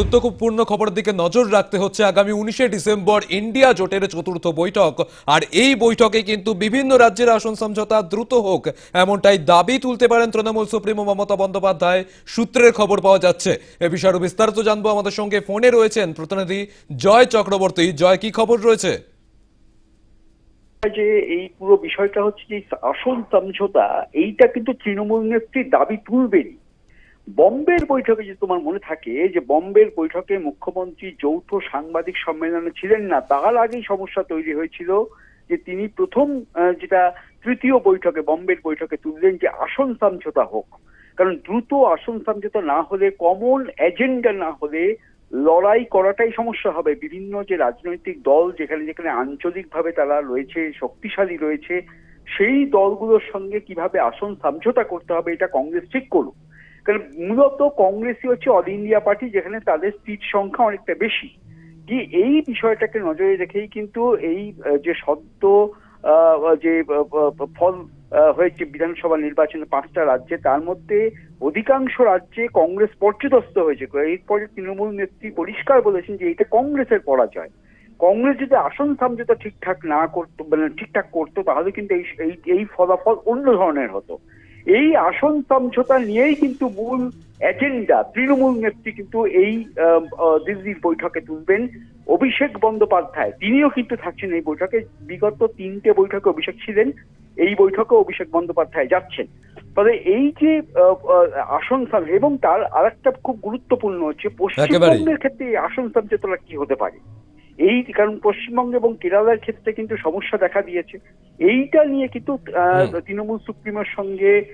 গুরুত্বপূর্ণ খবরের দিকে নজর রাখতে হচ্ছে আগামী উনিশে ডিসেম্বর ইন্ডিয়া জোটের চতুর্থ বৈঠক। আর এই বৈঠকে কিন্তু বিভিন্ন রাজ্যের আসন সমঝোতা দ্রুত হোক, এমনটাই দাবি তুলতে পারেন তৃণমূল সুপ্রিমো মমতা বন্দ্যোপাধ্যায়। সূত্রের খবর পাওয়া যাচ্ছে। এ বিষয়ে বিস্তারিত জানব। আমাদের সঙ্গে ফোনে রয়েছেন প্রতিনিধি জয় চক্রবর্তী। জয়, কি খবর রয়েছে? যে এই পুরো বিষয়টা হচ্ছে যে আসন সমঝোতা, এইটা কিন্তু তৃণমূল নেত্রী দাবি তুলবেনই। বম্বের বৈঠকে যদি তোমার মনে থাকে যে বম্বের বৈঠকে মুখ্যমন্ত্রী যৌথ সাংবাদিক সম্মেলনে ছিলেন না, তার আগেই সমস্যা তৈরি হয়েছিল যে তিনি প্রথম যেটা তৃতীয় বৈঠকে, বম্বের বৈঠকে তুললেন যে আসন সমঝোতা হোক। কারণ দ্রুত আসন সমঝোতা না হলে, কমন এজেন্ডা না হলে লড়াই করাটাই সমস্যা হবে। বিভিন্ন যে রাজনৈতিক দল যেখানে যেখানে আঞ্চলিকভাবে তারা রয়েছে, শক্তিশালী রয়েছে, সেই দলগুলোর সঙ্গে কীভাবে আসন সমঝোতা করতে হবে, এটা কংগ্রেস ঠিক করুক। কারণ মূলত কংগ্রেসই হচ্ছে অল ইন্ডিয়া পার্টি যেখানে তাদের সিট সংখ্যা অনেকটা বেশি। কি এই বিষয়টাকে নজরে রেখেই কিন্তু এই যে সদ্য যে ফল হয়েছে বিধানসভা নির্বাচনে পাঁচটা রাজ্যে, তার মধ্যে অধিকাংশ রাজ্যে কংগ্রেস পর্যদস্ত হয়েছে। এরপরে তৃণমূল নেত্রী পরিষ্কার বলেছেন যে এটা কংগ্রেসের পরাজয়। কংগ্রেস যদি আসন সমঝোতা ঠিকঠাক না করতো মানে ঠিকঠাক করতো, তাহলে কিন্তু এই এই ফলাফল অন্য ধরনের হতো। এই আসন সমঝোতা নিয়েই কিন্তু মূল এজেন্ডা তৃণমূল নেত্রী কিন্তু এই দিল্লির বৈঠকে তুলবেন অভিষেক বন্দ্যোপাধ্যায়। তিনিও কিন্তু থাকছেন এই বৈঠকে। বিগত তিনটে বৈঠকে অভিষেক ছিলেন। এই বৈঠকে অভিষেক বন্দ্যোপাধ্যায় যাচ্ছেন। তবে এই যে আসন এবং তার আরেকটা খুব গুরুত্বপূর্ণ হচ্ছে পশ্চিমবঙ্গের ক্ষেত্রে এই আসন সমঝোতা কি হতে পারে? এই কারণ পশ্চিমবঙ্গ এবং কেরালার ক্ষেত্রে কিন্তু সমস্যা দেখা দিয়েছে। এইটা নিয়ে কিন্তু আহ, তৃণমূল সুপ্রিমোর সঙ্গে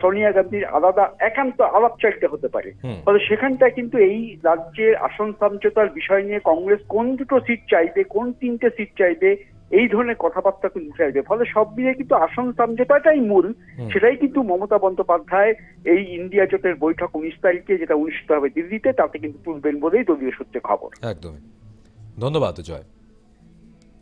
সোনিয়া গান্ধীর আলাদা একান্ত আলাপ চাইতে হতে পারে। ফলে সেখানটায় কিন্তু এই রাজ্যের আসন সমঝোতার বিষয় নিয়ে কংগ্রেস কোন দুটো সিট চাইবে কোন তিনটে সিট চাইবে এই ধরনের কথাবার্তা কিন্তু উঠে আসবে। ফলে সব মিলিয়ে কিন্তু আসন সমঝোতাটাই মূল সেটাই কিন্তু মমতা বন্দ্যোপাধ্যায় এই ইন্ডিয়া জোটের বৈঠক উনিশ তারিখে যেটা অনুষ্ঠিত হবে দিল্লিতে তাতে কিন্তু তুলবেন বলেই দলীয় সূত্রে খবর। একদমই। ধন্যবাদ জয়।